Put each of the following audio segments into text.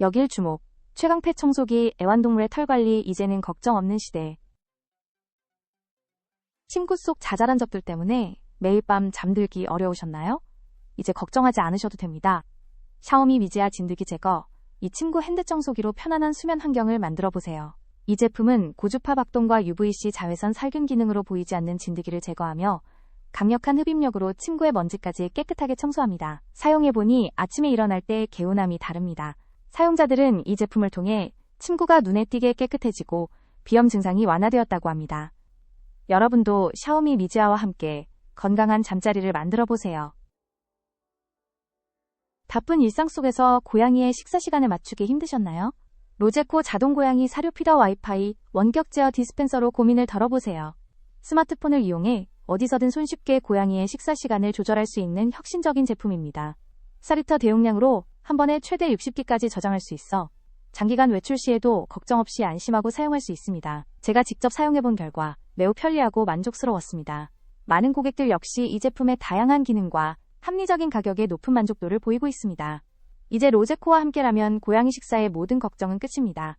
여길 주목. 최강패 청소기 애완동물의 털 관리 이제는 걱정 없는 시대. 침구 속 자잘한 접들 때문에 매일 밤 잠들기 어려우셨나요? 이제 걱정하지 않으셔도 됩니다. 샤오미 미지아 진드기 제거, 이 침구 핸드 청소기로 편안한 수면 환경을 만들어 보세요. 이 제품은 고주파 박동과 UVC 자외선 살균 기능으로 보이지 않는 진드기를 제거하며 강력한 흡입력으로 침구의 먼지까지 깨끗하게 청소합니다. 사용해보니 아침에 일어날 때 개운함이 다릅니다. 사용자들은 이 제품을 통해 침구가 눈에 띄게 깨끗해지고 비염 증상이 완화되었다고 합니다. 여러분도 샤오미 미지아와 함께 건강한 잠자리를 만들어 보세요. 바쁜 일상 속에서 고양이의 식사 시간을 맞추기 힘드셨나요? 로제코 자동 고양이 사료 피더 와이파이 원격 제어 디스펜서로 고민을 덜어보세요. 스마트폰을 이용해 어디서든 손쉽게 고양이의 식사 시간을 조절할 수 있는 혁신적인 제품입니다. 4리터 대용량으로 한 번에 최대 60기까지 저장할 수 있어 장기간 외출 시에도 걱정 없이 안심하고 사용할 수 있습니다. 제가 직접 사용해본 결과 매우 편리하고 만족스러웠습니다. 많은 고객들 역시 이 제품의 다양한 기능과 합리적인 가격에 높은 만족도를 보이고 있습니다. 이제 로제코와 함께라면 고양이 식사의 모든 걱정은 끝입니다.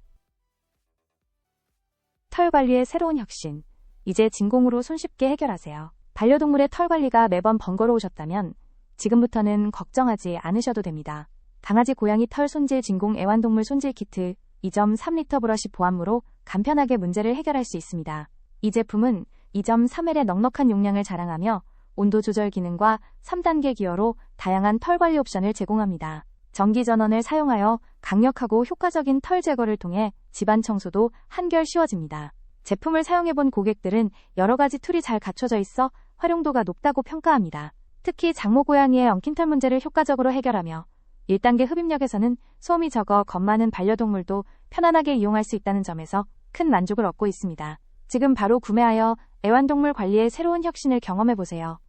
털 관리의 새로운 혁신. 이제 진공으로 손쉽게 해결하세요. 반려동물의 털 관리가 매번 번거로우셨다면 지금부터는 걱정하지 않으셔도 됩니다. 강아지 고양이 털 손질 진공 애완동물 손질 키트 2.3리터 브러쉬 보안무로 간편하게 문제를 해결할 수 있습니다. 이 제품은 2.3L의 넉넉한 용량을 자랑하며 온도 조절 기능과 3단계 기어로 다양한 털 관리 옵션을 제공합니다. 전기 전원을 사용하여 강력하고 효과적인 털 제거를 통해 집안 청소도 한결 쉬워집니다. 제품을 사용해본 고객들은 여러 가지 툴이 잘 갖춰져 있어 활용도가 높다고 평가합니다. 특히 장모 고양이의 엉킨 털 문제를 효과적으로 해결하며 1단계 흡입력에서는 소음이 적어 겁 많은 반려동물도 편안하게 이용할 수 있다는 점에서 큰 만족을 얻고 있습니다. 지금 바로 구매하여 애완동물 관리의 새로운 혁신을 경험해보세요.